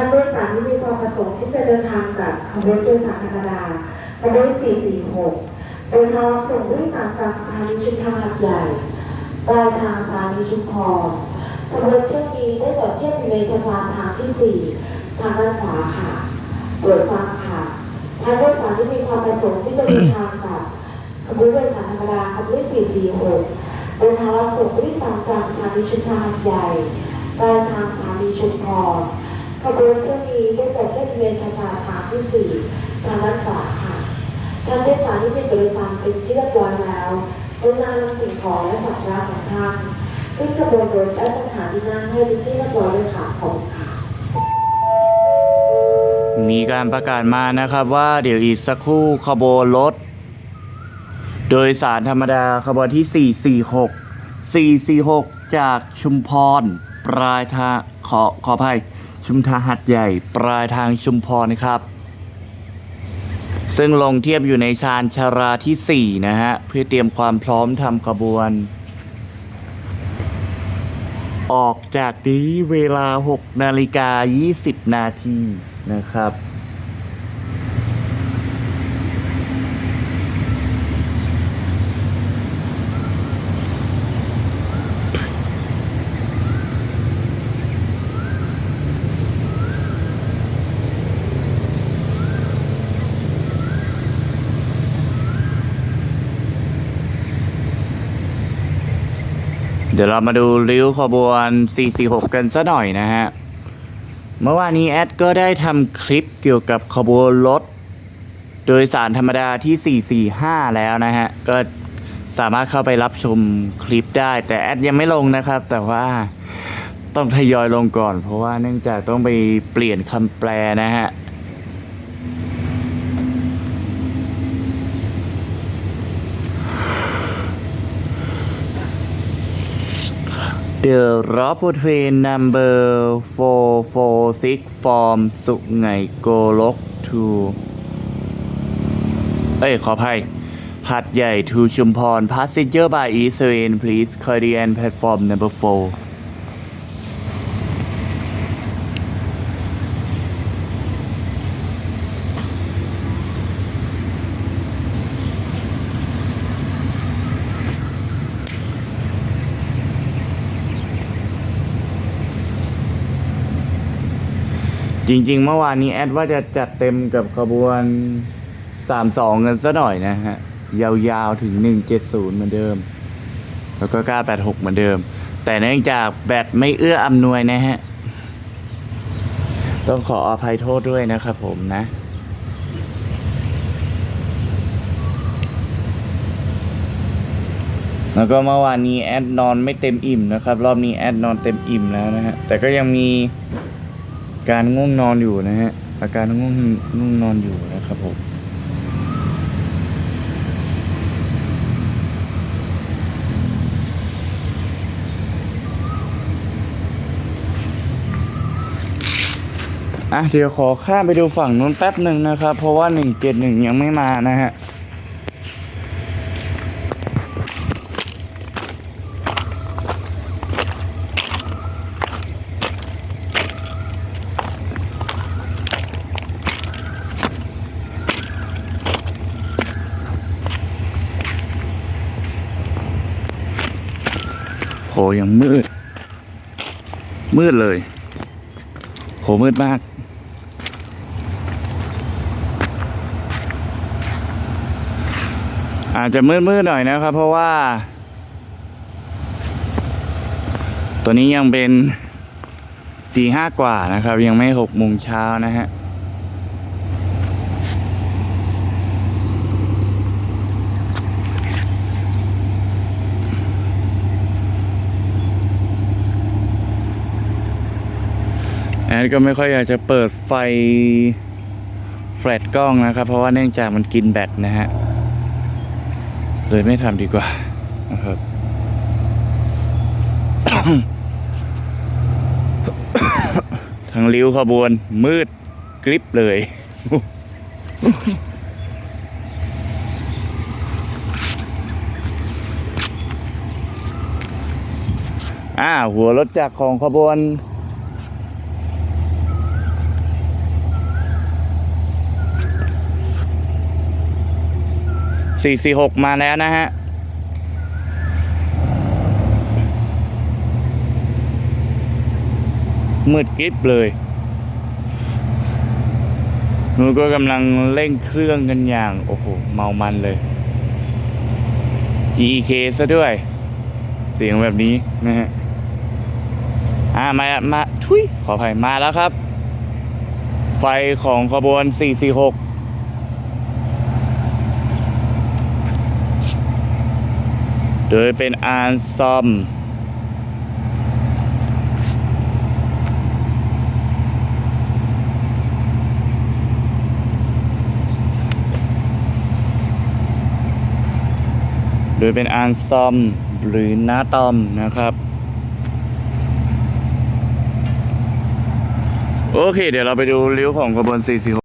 ท่านผู้โดยสารที่มีความประสงค์ที่จะเดินทางกับขบวนโดยสารธรรมดาขบวน 446เดินทางรับส่งผู้โดยสารจากสถานีชุมทางหัดใหญ่ปลายทางสถานีชุมพรขบวนเชื่อกนี้ได้จอดเชื่อกอยู่ในสะพานทางที่ 4 ทางด้านขวาค่ะโปรดฟังค่ะท่านผู้โดยสารที่มีความประสงค์ที่จะเดินทางกับขบวนโดยสารธรรมดาขบวน 446เดินทางรับส่งผู้โดยสารจากสถานีชุมทางหัดใหญ่ปลายทางสถานีชุมพร ขบวนเชือกนี้ได้จบที่บริเวณชาชาทางที่4ทางด้านขวาค่ะทานผู้โดยสารที่มีบริการเป็นเรียบร้อยแล้วรุณานำสิ่งของและสัมภาระของท่านขึ้นขบวนรถและสถานที่นั่งให้เป็นที่เรียบร้อยด้วยค่ะขอบคุณค่ะมีการประกาศมานะครับว่าเดี๋ยวอีกสักครู่ขบวนรถ โดยสารธรรมดาขบวนที่ 446 446 จากชุมพรปลายทางขอขออภัย ชุมทางหัดใหญ่ปลายทางชุมพรนะครับ ซึ่งลงเทียบอยู่ในชานชาราที่ 4 นะฮะ เพื่อเตรียมความพร้อมทำขบวน ออกจากนี้เวลา 6 นาฬิกา 20 นาทีนะครับ เดี๋ยวเรามาดูริ้วขบวน 446 กันซะหน่อยนะฮะ เมื่อวานนี้แอดก็ได้ทำคลิปเกี่ยวกับขบวนรถ โดยสารธรรมดาที่ 445 แล้วนะฮะ ก็สามารถเข้าไปรับชมคลิปได้ แต่แอดยังไม่ลงนะครับ แต่ว่าต้องทยอยลงก่อน เพราะว่าเนื่องจากต้องไปเปลี่ยนคำแปลนะฮะ The Robot Train Number 446 from สุไหงโกลก to เอ้ยขออภัยหัดใหญ่ to ชุมพร Passenger by East Train please Korean platform number 4 จริงๆ เมื่อวานนี้แอดว่าจะจัดเต็มกับขบวน 32 กันซะหน่อยนะฮะ ยาวๆ ถึง 170 เหมือนเดิม แล้วก็ 986 เหมือนเดิม แต่เนื่องจากแบตไม่เอื้ออำนวยนะฮะ ต้องขออภัยโทษด้วยนะครับผมนะแล้วก็เมื่อวานนี้แอดนอนไม่เต็มอิ่มนะครับ รอบนี้แอดนอนเต็มอิ่มแล้วนะฮะ แต่ก็ยังมี การง่วงนอนอยู่นะฮะ อาการง่วงง่วงนอนอยู่นะครับผม อะเดี๋ยวขอข้ามไปดูฝั่งนู้นแป๊บหนึ่งนะครับ เพราะว่า 171 ยังไม่มานะฮะ หยังมืด มืดเลย โหมืดมาก อาจจะมืดมืดๆหน่อยนะครับ เพราะว่า ตัวนี้ยังเป็นตีห้ากว่านะครับ ยังไม่หกโมงเช้านะฮะ ดก็ไม่ค่อยอยากจะเปิดไฟแฟลชกล้องนะครับ เพราะว่าเนื่องจากมันกินแบตนะฮะ เลยไม่ทำดีกว่านะครับ ทั้งริ้วขบวนมืดกริบเลยอ่าหัวรถจักรของขบวน 446 มาแล้วนะฮะมืดกิบเลยนูก็กำลังเร่งเครื่องกันอย่าง โอ้โห เมามันเลย GK ซะด้วย เสียงแบบนี้นะฮะ อ่า มา มา ทุยขออภัยมาแล้วครับ ไฟของขบวน 446 โดยเป็นอานซอม โดยเป็นอานซอมหรือนาตอมนะครับ โอเค เดี๋ยวเราไปดูริ้วของขบวน446